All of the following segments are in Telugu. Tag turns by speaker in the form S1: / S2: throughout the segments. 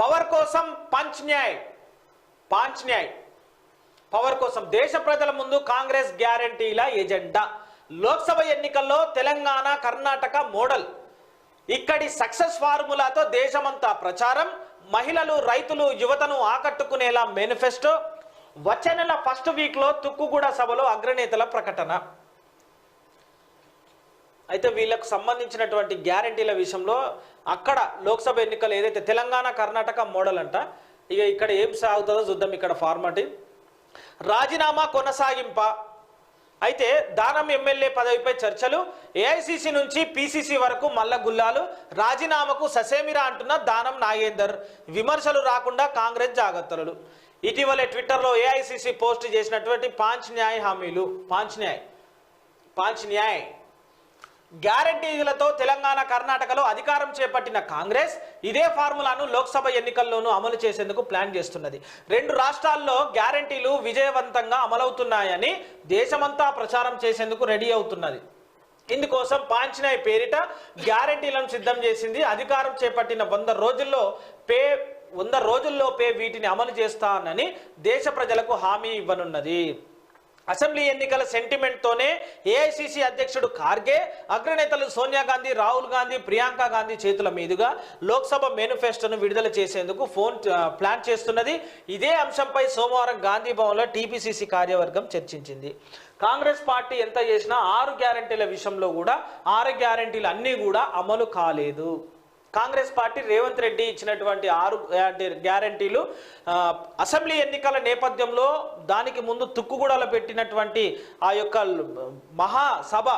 S1: పవర్ కోసం పంచ్ న్యాయ్. పాంచ్ న్యాయ్. పవర్ కోసం దేశ ప్రజల ముందు కాంగ్రెస్ గ్యారంటీల ఎజెండా. లోక్సభ ఎన్నికల్లో తెలంగాణ కర్ణాటక మోడల్. ఇక్కడి సక్సెస్ ఫార్ములాతో దేశమంతా ప్రచారం. మహిళలు రైతులు యువతను ఆకట్టుకునేలా మేనిఫెస్టో. వచ్చే నెల ఫస్ట్ వీక్లో తుక్కుగూడ సభలో అగ్రనేతల ప్రకటన. అయితే వీళ్ళకు సంబంధించినటువంటి గ్యారంటీల విషయంలో అక్కడ లోక్సభ ఎన్నికలు ఏదైతే తెలంగాణ కర్ణాటక మోడల్ అంట ఇక ఇక్కడ ఏం సాగుతుందో చూద్దాం ఇక్కడ ఫార్మాటి రాజీనామా కొనసాగింప. అయితే దానం ఎమ్మెల్యే పదవిపై చర్చలు. ఏఐసిసి నుంచి పిసిసి వరకు మల్ల గుల్లాలు. రాజీనామాకు ససేమిరా అంటున్న దానం నాగేందర్. విమర్శలు రాకుండా కాంగ్రెస్ జాగ్రత్తలు ఇటీవలే ట్విట్టర్లో ఏఐసిసి పోస్ట్ చేసినటువంటి పాంచ్ న్యాయ హామీలు. పాంచ్ న్యాయ్. పాంచ్ న్యాయ్. గ్యారంటీలతో తెలంగాణ కర్ణాటకలో అధికారం చేపట్టిన కాంగ్రెస్ ఇదే ఫార్ములాను లోక్సభ ఎన్నికల్లోనూ అమలు చేసేందుకు ప్లాన్ చేస్తున్నది. రెండు రాష్ట్రాల్లో గ్యారంటీలు విజయవంతంగా అమలవుతున్నాయని దేశమంతా ప్రచారం చేసేందుకు రెడీ అవుతున్నది. ఇందుకోసం పాంచినాయ్ పేరిట గ్యారంటీలను సిద్ధం చేసింది. అధికారం చేపట్టిన వంద రోజుల్లో పే వంద రోజుల్లోపే వీటిని అమలు చేస్తానని దేశ ప్రజలకు హామీ ఇవ్వనున్నది. అసెంబ్లీ ఎన్నికల సెంటిమెంట్తోనే ఏఐసిసి అధ్యక్షుడు ఖార్గే అగ్రనేతలు సోనియా గాంధీ రాహుల్ గాంధీ ప్రియాంక గాంధీ చేతుల మీదుగా లోక్సభ మేనిఫెస్టోను విడుదల చేసేందుకు ఫోన్ ప్లాన్ చేస్తున్నది. ఇదే అంశంపై సోమవారం గాంధీ భవన్లో టీపీసీసీ కార్యవర్గం చర్చించింది. కాంగ్రెస్ పార్టీ ఎంత చేసినా ఆరు గ్యారంటీల విషయంలో కూడా ఆరు గ్యారంటీలు అన్నీ కూడా అమలు కాలేదు. కాంగ్రెస్ పార్టీ రేవంత్ రెడ్డి ఇచ్చినటువంటి ఆరు గ్యారంటీలు అసెంబ్లీ ఎన్నికల నేపథ్యంలో దానికి ముందు తుక్కుగూడలో పెట్టినటువంటి ఆ యొక్క మహాసభ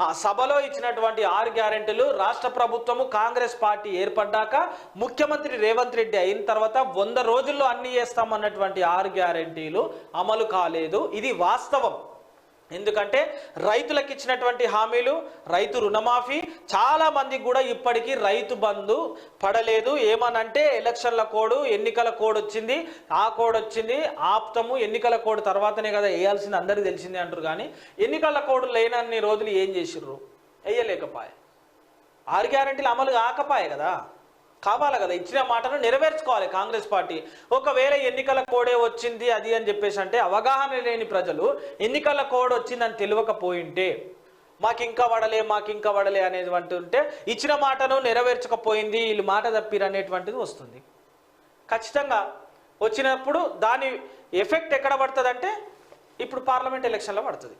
S1: ఆ సభలో ఇచ్చినటువంటి ఆరు గ్యారెంటీలు రాష్ట్ర ప్రభుత్వము కాంగ్రెస్ పార్టీ ఏర్పడ్డాక ముఖ్యమంత్రి రేవంత్ రెడ్డి అయిన తర్వాత వంద రోజుల్లో అన్ని చేస్తామన్నటువంటి ఆరు గ్యారెంటీలు అమలు కాలేదు. ఇది వాస్తవం. ఎందుకంటే రైతులకు ఇచ్చినటువంటి హామీలు రైతు రుణమాఫీ చాలా మందికి కూడా ఇప్పటికీ రైతు బంధు పడలేదు. ఏమనంటే ఎలక్షన్ల కోడ్ ఎన్నికల కోడ్ వచ్చింది. ఆ కోడ్ వచ్చింది. ఆప్తము ఎన్నికల కోడ్ తర్వాతనే కదా వేయాల్సింది. అందరికీ తెలిసింది అంటారు కానీ ఎన్నికల కోడ్ లేనన్ని రోజులు ఏం చేసిర్రు? వేయలేకపాయే. ఆరు గ్యారంటీలు అమలు కాకపాయే కదా. కావాలి కదా? ఇచ్చిన మాటను నెరవేర్చుకోవాలి కాంగ్రెస్ పార్టీ. ఒకవేళ ఎన్నికల కోడే వచ్చింది అది అని చెప్పేసి అంటే అవగాహన లేని ప్రజలు ఎన్నికల కోడ్ వచ్చిందని తెలియకపోయింటే మాకు ఇంకా వడలే మాకు ఇంకా వడలే అనేది ఉంటే ఇచ్చిన మాటను నెరవేర్చకపోయింది వీళ్ళు మాట తప్పిరు అనేటువంటిది వస్తుంది. ఖచ్చితంగా వచ్చినప్పుడు దాని ఎఫెక్ట్ ఎక్కడ పడుతుంది అంటే ఇప్పుడు పార్లమెంట్ ఎలక్షన్లో పడుతుంది.